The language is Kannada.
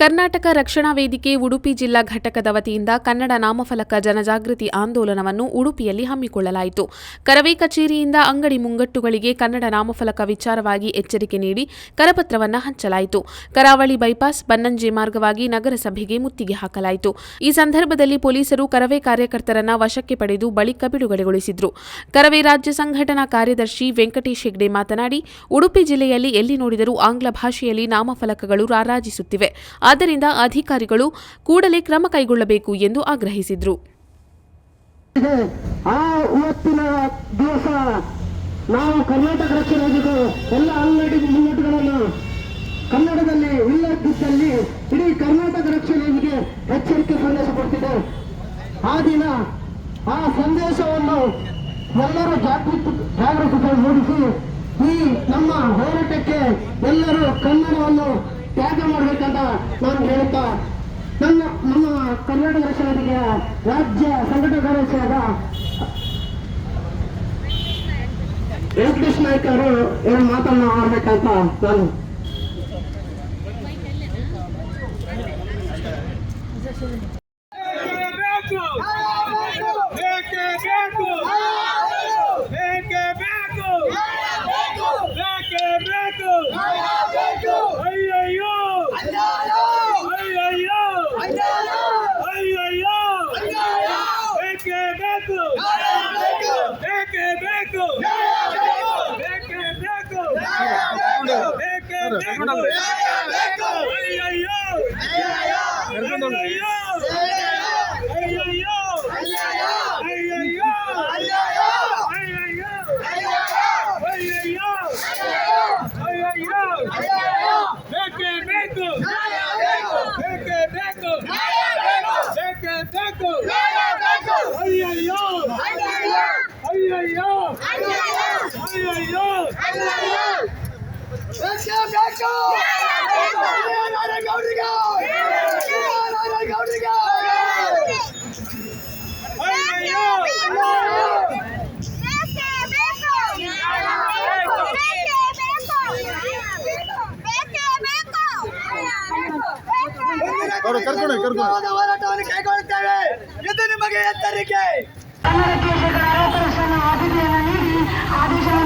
ಕರ್ನಾಟಕ ರಕ್ಷಣಾ ವೇದಿಕೆ ಉಡುಪಿ ಜಿಲ್ಲಾ ಘಟಕದ ವತಿಯಿಂದ ಕನ್ನಡ ನಾಮಫಲಕ ಜನಜಾಗೃತಿ ಆಂದೋಲನವನ್ನು ಉಡುಪಿಯಲ್ಲಿ ಹಮ್ಮಿಕೊಳ್ಳಲಾಯಿತು. ಕರವೇ ಕಚೇರಿಯಿಂದ ಅಂಗಡಿ ಮುಂಗಟ್ಟುಗಳಿಗೆ ಕನ್ನಡ ನಾಮಫಲಕ ವಿಚಾರವಾಗಿ ಎಚ್ಚರಿಕೆ ನೀಡಿ ಕರಪತ್ರವನ್ನು ಹಂಚಲಾಯಿತು. ಕರಾವಳಿ ಬೈಪಾಸ್ ಬನ್ನಂಜೆ ಮಾರ್ಗವಾಗಿ ನಗರಸಭೆಗೆ ಮುತ್ತಿಗೆ ಹಾಕಲಾಯಿತು. ಈ ಸಂದರ್ಭದಲ್ಲಿ ಪೊಲೀಸರು ಕರವೇ ಕಾರ್ಯಕರ್ತರನ್ನ ವಶಕ್ಕೆ ಪಡೆದು ಬಳಿಕ ಬಿಡುಗಡೆಗೊಳಿಸಿದ್ರು. ಕರವೇ ರಾಜ್ಯ ಸಂಘಟನಾ ಕಾರ್ಯದರ್ಶಿ ವೆಂಕಟೇಶ್ ಹೆಗ್ಡೆ ಮಾತನಾಡಿ, ಉಡುಪಿ ಜಿಲ್ಲೆಯಲ್ಲಿ ಎಲ್ಲಿ ನೋಡಿದರೂ ಆಂಗ್ಲ ಭಾಷೆಯಲ್ಲಿ ನಾಮಫಲಕಗಳು ರಾರಾಜಿಸುತ್ತಿವೆ. ಆದ್ದರಿಂದ ಅಧಿಕಾರಿಗಳು ಕೂಡಲೇ ಕ್ರಮ ಕೈಗೊಳ್ಳಬೇಕು ಎಂದು ಆಗ್ರಹಿಸಿದರು. ನಾವು ಕರ್ನಾಟಕ ರಕ್ಷಣಾ ಎಲ್ಲ ಅಂಗಡಿ ಮುಂಗಟ್ಟುಗಳನ್ನು ಕನ್ನಡದಲ್ಲಿ ಇಲ್ಲದಿದ್ದಲ್ಲಿ ಇಡೀ ಕರ್ನಾಟಕ ರಕ್ಷಣೆಗೆ ಎಚ್ಚರಿಕೆ ಸಂದೇಶ ಕೊಡ್ತಿದೆ. ಆ ದಿನ ಆ ಸಂದೇಶವನ್ನು ಎಲ್ಲರೂ ಜಾಗೃತಿ ಜಾಗೃತಿ ಮೂಡಿಸಿ ಈ ನಮ್ಮ ಹೋರಾಟಕ್ಕೆ ಎಲ್ಲರೂ ಕನ್ನಡವನ್ನು ತ್ಯಾಗ ಮಾಡಬೇಕಂತ ನಾನು ಹೇಳ್ತಾ ನನ್ನ, ನಮ್ಮ ಕರ್ನಾಟಕ ರಕ್ಷಣೆಗೆ ರಾಜ್ಯ ಸಂಘಟನಾ ಕಾರ್ಯದರ್ಶಿಯಾದ ವೆಂಕಟೇಶ್ ನಾಯ್ಕ ಅವರು ಎರಡು ಮಾತನ್ನ ಆಡ್ಬೇಕಂತ ನಾನು ಬೇಕೇ ಬೇಕು ಬೇಕೇ ಬೇಕು ಬೇಕೇ ಬೇಕು ಅಯ್ಯಯ್ಯೋ ಅಯ್ಯಯ್ಯೋ ಅಯ್ಯಯ್ಯೋ ಬೇಕೇ ಬೇಕು ಬೇಕೇ ಬೇಕು ಬೇಕೇ ಬೇಕು ಬೇಕೇ ಬೇಕು ಅಯ್ಯಯ್ಯೋ ಅಯ್ಯಯ್ಯೋ ಅಯ್ಯಯ್ಯೋ ಅಯ್ಯಯ್ಯೋ ಅಯ್ಯಯ್ಯೋ ಅಯ್ಯಯ್ಯೋ ಬೇಕೇ ಬೇಕು ಬೇಕೇ ಬೇಕು ಬೇಕೇ ಅಯ್ಯಯ್ಯೋ ಹೋರಾಟವನ್ನು ಕೈಗೊಳ್ಳುತ್ತೇವೆ ಇದು ನಿಮಗೆ ಎಚ್ಚರಿಕೆ ಕನ್ನಡ ವರ್ಷದ ಆದ್ಯತೆಯನ್ನು ನೀಡಿ ಆದೇಶವನ್ನು